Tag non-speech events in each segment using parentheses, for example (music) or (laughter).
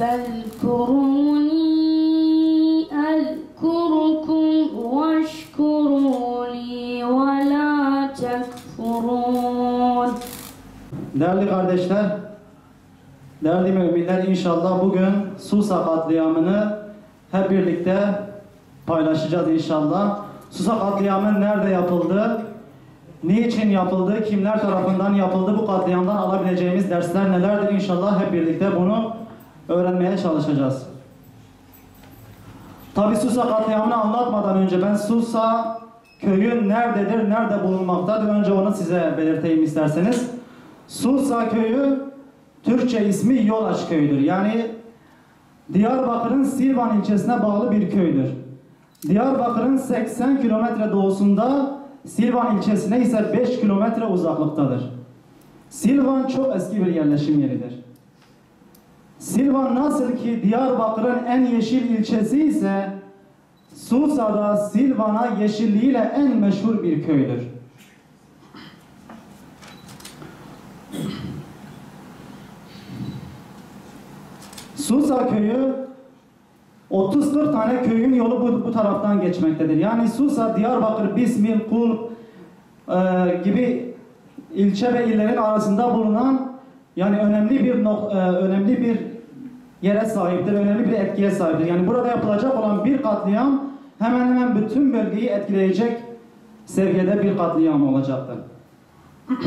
فاذكروني أذكركم واشكروا لي ولا تكفرون Değerli kardeşler, değerli müminler inşallah bugün Susa katliamını hep birlikte paylaşacağız inşallah. Susa katliamı nerede yapıldı? Niçin yapıldı? Kimler tarafından yapıldı? Bu katliamdan alabileceğimiz dersler nelerdir? İnşallah hep birlikte bunu öğrenmeye çalışacağız. Tabi Susa katliamını anlatmadan önce ben Susa köyü nerededir, nerede bulunmaktadır? Önce onu size belirteyim isterseniz. Susa köyü Türkçe ismi Yolaç köyüdür. Yani Diyarbakır'ın Silvan ilçesine bağlı bir köydür. Diyarbakır'ın 80 kilometre doğusunda Silvan ilçesine ise 5 kilometre uzaklıktadır. Silvan çok eski bir yerleşim yeridir. Silvan nasıl ki Diyarbakır'ın en yeşil ilçesi ise Susa'da Silvan'a yeşilliğiyle en meşhur bir köydür. Susa köyü 30-40 tane köyün yolu bu, bu taraftan geçmektedir. Yani Susa, Diyarbakır, Bismil, Kul e, gibi ilçe ve illerin arasında bulunan yani önemli bir e, önemli bir yere sahiptir, önemli bir etkiye sahiptir. Yani burada yapılacak olan bir katliam hemen hemen bütün bölgeyi etkileyecek seviyede bir katliam olacaktır. (clears throat)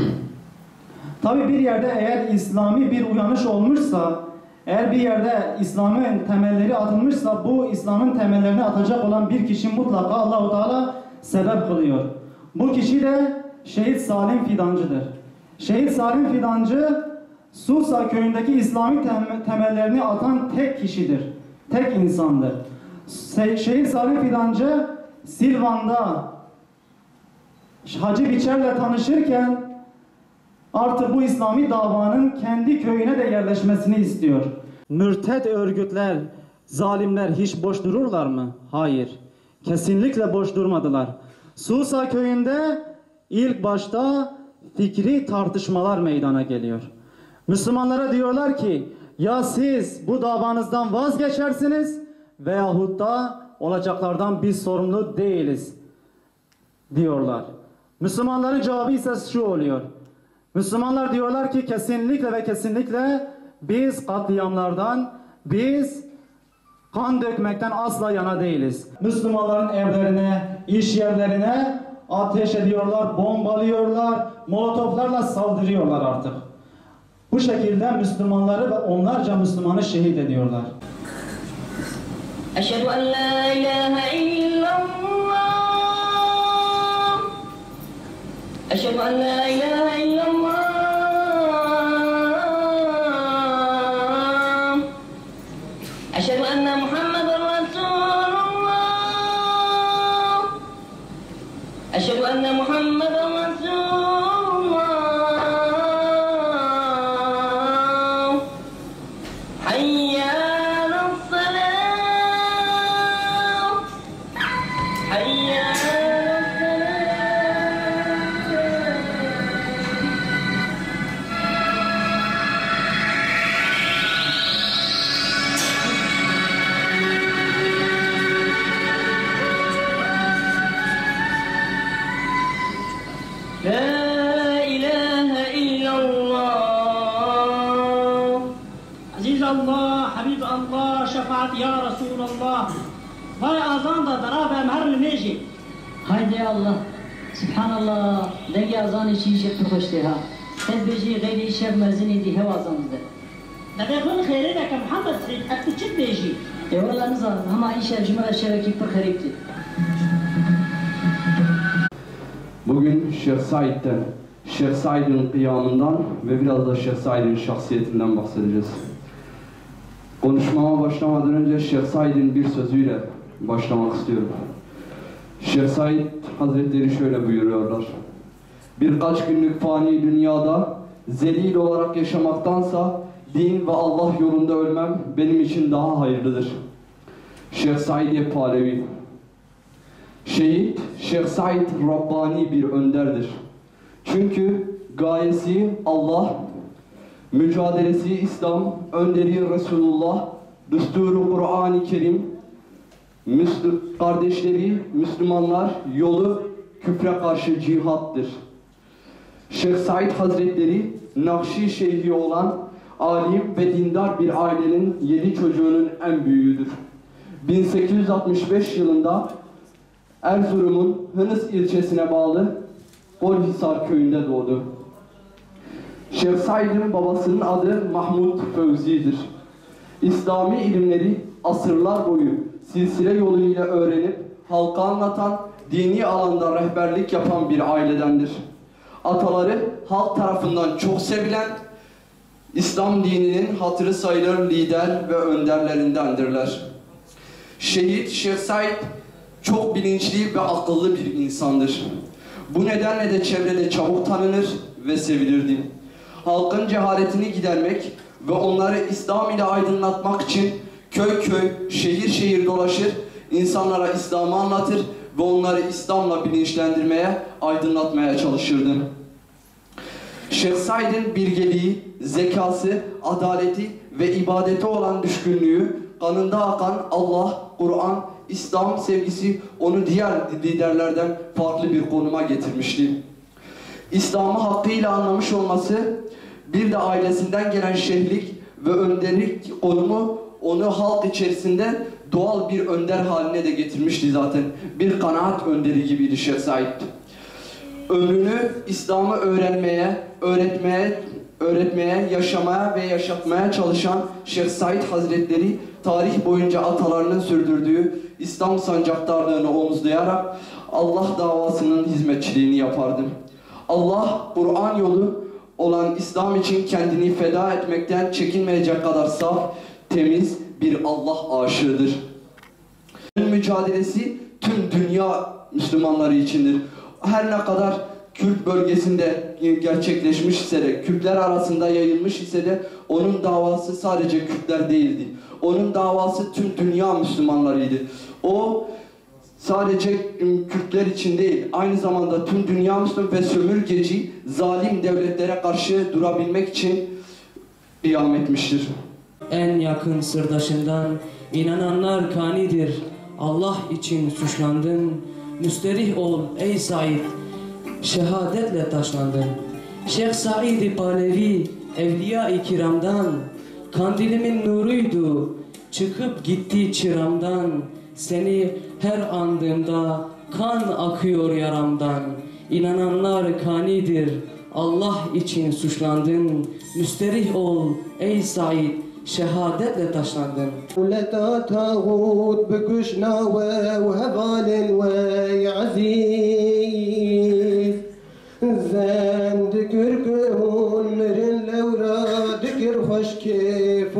Tabi bir yerde eğer İslami bir uyanış olmuşsa, eğer bir yerde İslam'ın temelleri atılmışsa bu İslam'ın temellerini atacak olan bir kişi mutlaka Allahu Teala sebep kılıyor. Bu kişi de Şehit Salim Fidancı'dır. Şehit Salim Fidancı Susa köyündeki İslami tem- temellerini atan tek kişidir. Tek insandır. Şehit Salim Fidancı Silvan'da Hacı Biçer'le tanışırken artık bu İslami davanın kendi köyüne de yerleşmesini istiyor. Mürted örgütler, zalimler hiç boş dururlar mı? Hayır. Kesinlikle boş durmadılar. Susa köyünde ilk başta fikri tartışmalar meydana geliyor. Müslümanlara diyorlar ki ya siz bu davanızdan vazgeçersiniz veyahut da olacaklardan biz sorumlu değiliz diyorlar. Müslümanların cevabı ise şu oluyor. Müslümanlar diyorlar ki kesinlikle ve kesinlikle biz katliamlardan, biz kan dökmekten asla yana değiliz. Müslümanların evlerine, iş yerlerine ateş ediyorlar, bombalıyorlar, molotoflarla saldırıyorlar artık. Bu şekilde Müslümanları ve onlarca Müslümanı şehit ediyorlar. Eşhedü en la ilahe illallah Eşhedü en la ilahe Allah, Habib Allah, şefaat ya Resulallah. Vay azan da darab emher mi? Haydi Allah, Subhanallah, degi azan içi işe tutuştu ha. Tedbeci gayri işe mezin idi hev azanızda. Debekun khayri deke Muhammed Sreyd, aktu çit beji? Eyvallah ama işe cümle şereki pır kharipti. Bugün Şeyh Said'den, Şeyh Said'in kıyamından ve biraz da Şeyh Said'in şahsiyetinden bahsedeceğiz. Konuşmama başlamadan önce Şeyh Said'in bir sözüyle başlamak istiyorum. Şeyh Said Hazretleri şöyle buyuruyorlar. Birkaç günlük fani dünyada zelil olarak yaşamaktansa din ve Allah yolunda ölmem benim için daha hayırlıdır. Şeyh Said Palevi Şehit Şeyh Said Rabbani bir önderdir. Çünkü gayesi Allah, mücadelesi İslam, önderi Resulullah, düsturu Kur'an-ı Kerim, Müslüm, kardeşleri, Müslümanlar yolu küfre karşı cihattır. Şeyh Said Hazretleri Nakşi Şeyhi olan alim ve dindar bir ailenin yedi çocuğunun en büyüğüdür. 1865 yılında Erzurum'un Hınıs ilçesine bağlı Golhisar köyünde doğdu. Şeyh Said'in babasının adı Mahmud Fevzi'dir. İslami ilimleri asırlar boyu silsile yoluyla öğrenip halka anlatan, dini alanda rehberlik yapan bir ailedendir. Ataları halk tarafından çok sevilen, İslam dininin hatırı sayılır lider ve önderlerindendirler. Şehit Şeyh Said çok bilinçli ve akıllı bir insandır. Bu nedenle de çevrede çabuk tanınır ve sevilirdi. Halkın cehaletini gidermek ve onları İslam ile aydınlatmak için köy köy, şehir şehir dolaşır, insanlara İslam'ı anlatır ve onları İslam'la bilinçlendirmeye, aydınlatmaya çalışırdı. Şeyh Said'in bilgeliği, zekası, adaleti ve ibadete olan düşkünlüğü, kanında akan Allah, Kur'an, İslam sevgisi onu diğer liderlerden farklı bir konuma getirmişti. İslam'ı hakkıyla anlamış olması, bir de ailesinden gelen şehlik ve önderlik konumu onu halk içerisinde doğal bir önder haline de getirmişti zaten. Bir kanaat önderi gibiydi Şeyh Said. Ömrünü İslam'ı öğrenmeye, öğretmeye, öğretmeye, yaşamaya ve yaşatmaya çalışan Şeyh Said Hazretleri tarih boyunca atalarının sürdürdüğü İslam sancaktarlığını omuzlayarak Allah davasının hizmetçiliğini yapardı. Allah Kur'an yolu olan İslam için kendini feda etmekten çekinmeyecek kadar saf, temiz bir Allah aşığıdır. Mücadelesi tüm dünya Müslümanları içindir. Her ne kadar Kürt bölgesinde gerçekleşmiş ise de, Kürtler arasında yayılmış ise de onun davası sadece Kürtler değildi. Onun davası tüm dünya Müslümanlarıydı. O sadece Kürtler için değil, aynı zamanda tüm dünya Müslüman ve sömürgeci, zalim devletlere karşı durabilmek için kıyam etmiştir. En yakın sırdaşından inananlar kanidir. Allah için suçlandın. Müsterih ol ey Said. Şehadetle taşlandın. Şeyh Said-i Palevi evliya-i kiramdan kandilimin nuruydu. Çıkıp gitti çıramdan. Seni her andığımda kan akıyor yaramdan. İnananlar kanidir. Allah için suçlandın. Müsterih ol ey Said. Şehadetle taşlandın. ولتا تاغوت بكشنا وهبال ويعزيز زان دكر كون مرن لورا دكر خوش كيف